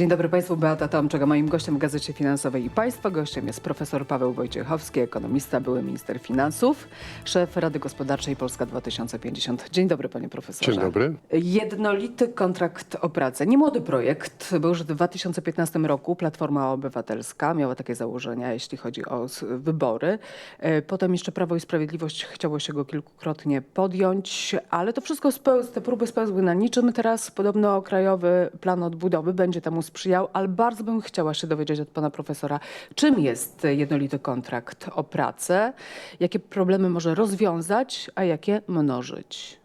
Dzień dobry Państwu, Beata Tomczak, a moim gościem w Gazecie Finansowej i Państwa gościem jest profesor Paweł Wojciechowski, ekonomista, były minister finansów, szef Rady Gospodarczej Polska 2050. Dzień dobry panie profesorze. Dzień dobry. Jednolity kontrakt o pracę. Nie młody projekt, bo już w 2015 roku Platforma Obywatelska miała takie założenia, jeśli chodzi o wybory. E, Potem jeszcze Prawo i Sprawiedliwość chciało się go kilkukrotnie podjąć, ale to wszystko spełz, te próby spełzły na niczym. Teraz podobno Krajowy Plan Odbudowy będzie temu sprzyjał, ale bardzo bym chciała się dowiedzieć od pana profesora, czym jest jednolity kontrakt o pracę, jakie problemy może rozwiązać, a jakie mnożyć.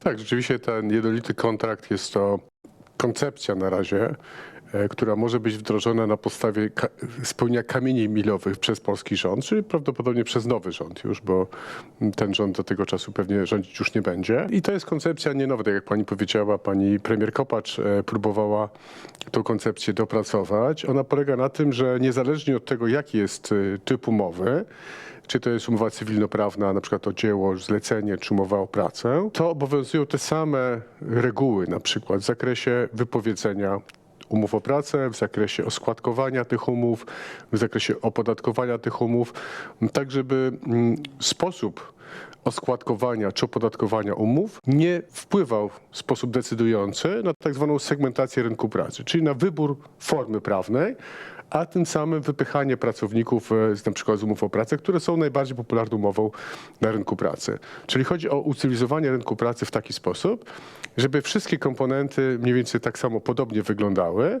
Tak, rzeczywiście ten jednolity kontrakt jest to koncepcja na razie, która może być wdrożona na podstawie spełnienia kamieni milowych przez polski rząd, czyli prawdopodobnie przez nowy rząd już, bo ten rząd do tego czasu pewnie rządzić już nie będzie. I to jest koncepcja nie nowa, tak jak pani powiedziała, pani premier Kopacz e, próbowała tą koncepcję dopracować. Ona polega na tym, że niezależnie od tego, jaki jest e, typ umowy, czy to jest umowa cywilnoprawna, na przykład o dzieło, zlecenie, czy umowa o pracę, to obowiązują te same reguły, na przykład w zakresie wypowiedzenia umów o pracę, w zakresie oskładkowania tych umów, w zakresie opodatkowania tych umów, tak żeby mm, sposób oskładkowania czy opodatkowania umów nie wpływał w sposób decydujący na tak zwaną segmentację rynku pracy, czyli na wybór formy prawnej, a tym samym wypychanie pracowników e, z na przykład z umów o pracę, które są najbardziej popularną umową na rynku pracy. Czyli chodzi o ucywilizowanie rynku pracy w taki sposób, żeby wszystkie komponenty mniej więcej tak samo podobnie wyglądały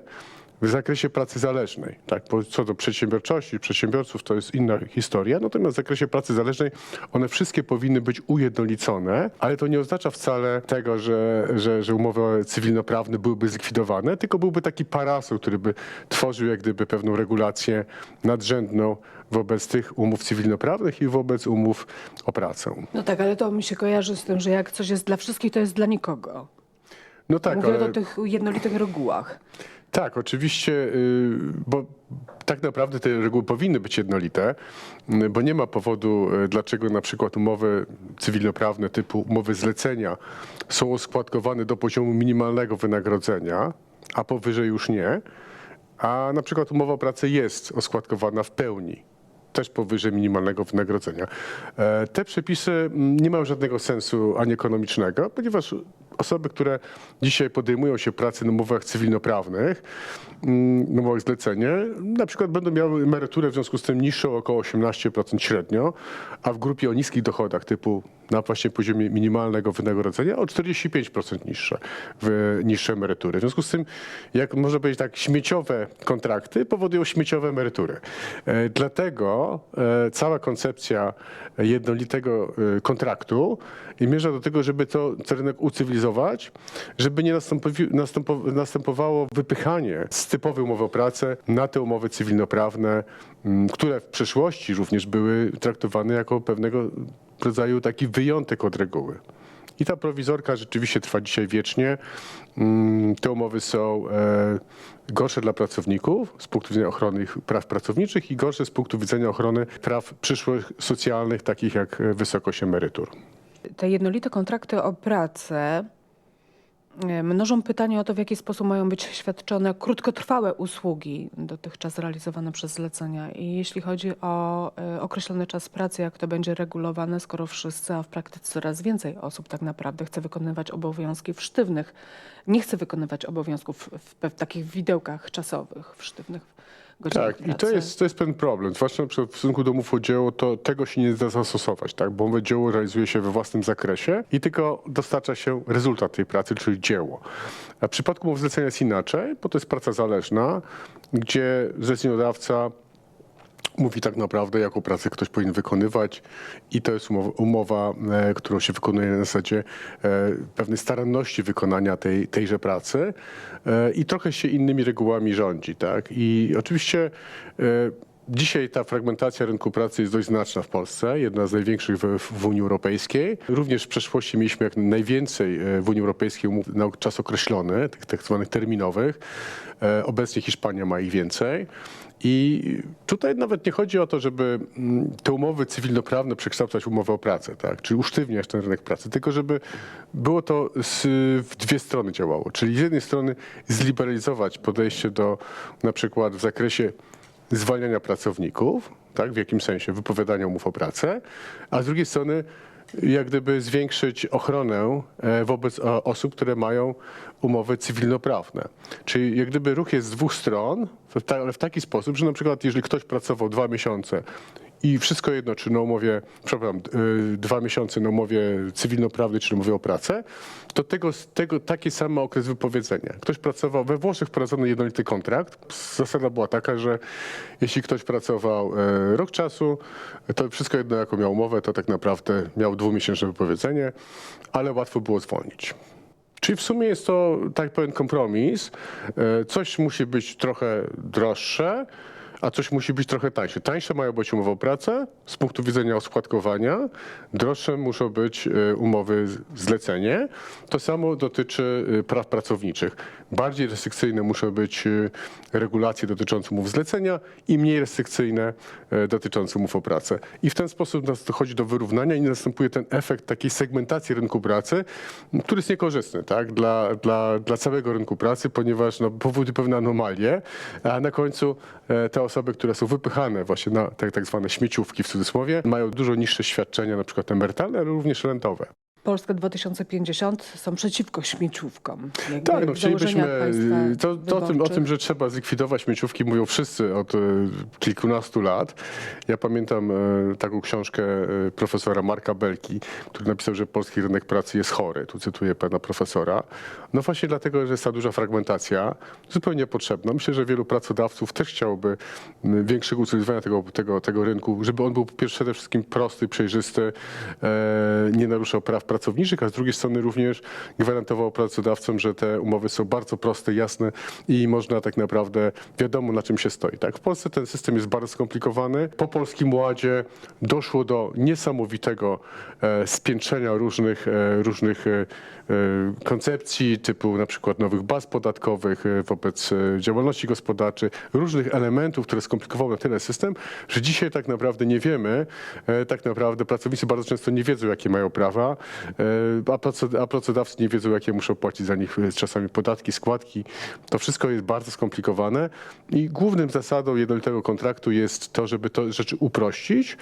w zakresie pracy zależnej. Tak, bo co do przedsiębiorczości, przedsiębiorców to jest inna historia, natomiast w zakresie pracy zależnej one wszystkie powinny być ujednolicone, ale to nie oznacza wcale tego, że, że, że umowy cywilnoprawne byłyby zlikwidowane, tylko byłby taki parasol, który by tworzył jak gdyby pewną regulację nadrzędną wobec tych umów cywilnoprawnych i wobec umów o pracę. No tak, ale to mi się kojarzy z tym, że jak coś jest dla wszystkich, to jest dla nikogo. No tak, Mówię ale... o tych jednolitych regułach. Tak, oczywiście, y, bo tak naprawdę te reguły powinny być jednolite, y, bo nie ma powodu, y, dlaczego na przykład umowy cywilnoprawne typu umowy zlecenia są oskładkowane do poziomu minimalnego wynagrodzenia, a powyżej już nie, a na przykład umowa o pracę jest oskładkowana w pełni też powyżej minimalnego wynagrodzenia. E, Te przepisy mm, nie mają żadnego sensu ani ekonomicznego, ponieważ osoby, które dzisiaj podejmują się pracy na umowach cywilnoprawnych, mm, na umowach zlecenie, na przykład będą miały emeryturę w związku z tym niższą około 18% średnio, a w grupie o niskich dochodach typu na właśnie poziomie minimalnego wynagrodzenia o 45% niższe, w, niższe emerytury. W związku z tym, jak można powiedzieć tak, śmieciowe kontrakty powodują śmieciowe emerytury. E, Dlatego e, cała koncepcja jednolitego e, kontraktu zmierza do tego, żeby to rynek ucywilizować, żeby nie następowało wypychanie z typowej umowy o pracę na te umowy cywilnoprawne, m, które w przeszłości również były traktowane jako pewnego rodzaju taki wyjątek od reguły. I ta prowizorka rzeczywiście trwa dzisiaj wiecznie. Mm, Te umowy są e, gorsze dla pracowników z punktu widzenia ochrony ich praw pracowniczych i gorsze z punktu widzenia ochrony praw przyszłych socjalnych, takich jak e, wysokość emerytur. Te jednolite kontrakty o pracę e, mnożą pytanie o to, w jaki sposób mają być świadczone krótkotrwałe usługi dotychczas realizowane przez zlecenia. I jeśli chodzi o e, określony czas pracy, jak to będzie regulowane, skoro wszyscy, a w praktyce coraz więcej osób tak naprawdę chce wykonywać obowiązki w sztywnych, nie chce wykonywać obowiązków w, w, w takich widełkach czasowych, w sztywnych Tak, i to pracy. jest, to jest pewien problem. Zwłaszcza w stosunku do umów o dzieło, to tego się nie da zastosować, tak? bo umowę dzieło realizuje się we własnym zakresie i tylko dostarcza się rezultat tej pracy, czyli dzieło. A w przypadku umów zlecenia jest inaczej, bo to jest praca zależna, gdzie zleceniodawca mówi tak naprawdę, jaką pracę ktoś powinien wykonywać i to jest umowa, umowa e, którą się wykonuje na zasadzie e, pewnej staranności wykonania tej, tejże pracy e, i trochę się innymi regułami rządzi. Tak? I oczywiście Dzisiaj ta fragmentacja rynku pracy jest dość znaczna w Polsce, jedna z największych w, w Unii Europejskiej. Również w przeszłości mieliśmy jak najwięcej e, w Unii Europejskiej umów na czas określony, tych tak zwanych terminowych. E, Obecnie Hiszpania ma ich więcej. I tutaj nawet nie chodzi o to, żeby mm, te umowy cywilnoprawne przekształcać w umowę o pracę, tak? czyli usztywniać ten rynek pracy, tylko żeby było to z, w dwie strony działało. Czyli z jednej strony zliberalizować podejście do na przykład w zakresie zwalniania pracowników, tak, w jakim sensie wypowiadania umów o pracę, a z drugiej strony jak gdyby zwiększyć ochronę e, wobec e, osób, które mają umowy cywilnoprawne. Czyli jak gdyby ruch jest z dwóch stron, ale w taki sposób, że na przykład jeżeli ktoś pracował dwa miesiące i wszystko jedno, czy na umowie, przepraszam, y, dwa miesiące na umowie cywilnoprawnej, czy na umowie o pracę, to tego, tego taki sam ma okres wypowiedzenia. Ktoś pracował, we Włoszech wprowadzono jednolity kontrakt. Zasada była taka, że jeśli ktoś pracował e, rok czasu, to wszystko jedno, jaką miał umowę, to tak naprawdę miał dwumiesięczne wypowiedzenie, ale łatwo było zwolnić. Czyli w sumie jest to, tak powiem, kompromis. E, Coś musi być trochę droższe, a coś musi być trochę tańsze. Tańsze mają być umowy o pracę z punktu widzenia oskładkowania, droższe muszą być e, umowy zlecenie. To samo dotyczy e, praw pracowniczych. Bardziej restrykcyjne muszą być e, regulacje dotyczące umów zlecenia i mniej restrykcyjne dotyczące umów o pracę. I w ten sposób nas dochodzi do wyrównania i następuje ten efekt takiej segmentacji rynku pracy, który jest niekorzystny tak? dla, dla, dla całego rynku pracy, ponieważ no, powoduje pewne anomalie, a na końcu te osoby, które są wypychane właśnie na tak, tak zwane śmieciówki w cudzysłowie, mają dużo niższe świadczenia, na przykład emerytalne, ale również rentowe. Polska 2050 są przeciwko śmieciówkom. Jakby Tak, no chcielibyśmy. państwa To, to, o, tym, o tym, że trzeba zlikwidować śmieciówki, mówią wszyscy od e, kilkunastu lat. Ja pamiętam e, taką książkę e, profesora Marka Belki, który napisał, że polski rynek pracy jest chory. Tu cytuję pana profesora. No właśnie dlatego, że jest ta duża fragmentacja, zupełnie potrzebna. Myślę, że wielu pracodawców też chciałoby m, większego utylizowania tego, tego, tego rynku, żeby on był przede wszystkim prosty, przejrzysty, e, nie naruszał praw pracowniczych, a z drugiej strony również gwarantował pracodawcom, że te umowy są bardzo proste, jasne i można tak naprawdę wiadomo na czym się stoi. Tak? W Polsce ten system jest bardzo skomplikowany. Po Polskim Ładzie doszło do niesamowitego e, spiętrzenia różnych, e, różnych e, koncepcji, typu na przykład nowych baz podatkowych wobec działalności gospodarczej, różnych elementów, które skomplikowały na tyle system, że dzisiaj tak naprawdę nie wiemy, tak naprawdę pracownicy bardzo często nie wiedzą, jakie mają prawa, a, praco- a pracodawcy nie wiedzą, jakie muszą płacić za nich e, czasami podatki, składki. To wszystko jest bardzo skomplikowane i głównym zasadą jednolitego kontraktu jest to, żeby to rzeczy uprościć,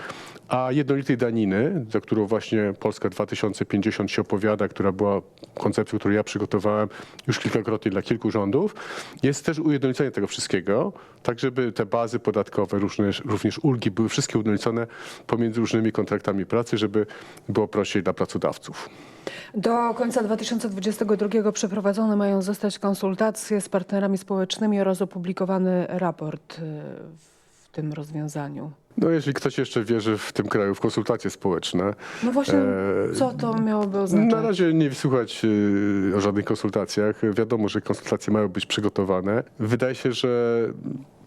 a jednolitej daniny, za którą właśnie Polska 2050 się opowiada, która była koncepcją, którą ja przygotowałem już kilkakrotnie dla kilku rządów, jest też ujednolicenie tego wszystkiego, tak żeby te bazy podatkowe, również ulgi były wszystkie ujednolicone pomiędzy różnymi kontraktami pracy, żeby było prościej dla pracodawców. Do końca 2022 przeprowadzone mają zostać konsultacje z partnerami społecznymi oraz opublikowany raport y, w tym rozwiązaniu. No jeżeli ktoś jeszcze wierzy w tym kraju w konsultacje społeczne, No właśnie, Eee, co to miałoby oznaczać? Na razie nie słychać y, o żadnych konsultacjach. Wiadomo, że konsultacje mają być przygotowane. Wydaje się, że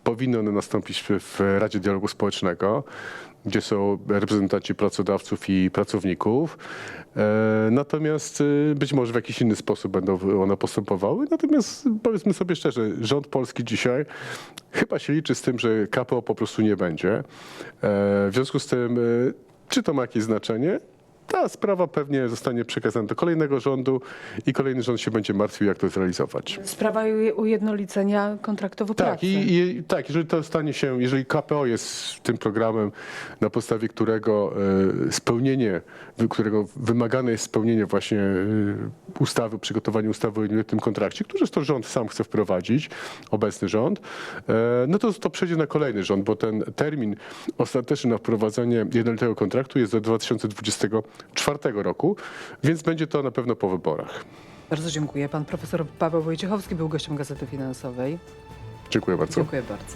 powinny one nastąpić w Radzie Dialogu Społecznego, gdzie są reprezentanci pracodawców i pracowników. E, Natomiast y, być może w jakiś inny sposób będą one postępowały. Natomiast powiedzmy sobie szczerze, rząd polski dzisiaj chyba się liczy z tym, że KPO po prostu nie będzie. E, W związku z tym, y, czy to ma jakieś znaczenie? Ta sprawa pewnie zostanie przekazana do kolejnego rządu i kolejny rząd się będzie martwił, jak to zrealizować. Sprawa uje- ujednolicenia kontraktów o Tak, pracę. i, i tak, jeżeli to stanie się, jeżeli KPO jest tym programem, na podstawie którego e, spełnienie, wy- którego wymagane jest spełnienie właśnie e, ustawy, przygotowanie ustawy o jednolitym kontrakcie, który to rząd sam chce wprowadzić, obecny rząd, e, no to to przejdzie na kolejny rząd, bo ten termin ostateczny na wprowadzenie jednolitego kontraktu jest do 2024 roku, więc będzie to na pewno po wyborach. Bardzo dziękuję. Pan profesor Paweł Wojciechowski był gościem Gazety Finansowej. Dziękuję bardzo. Dziękuję bardzo.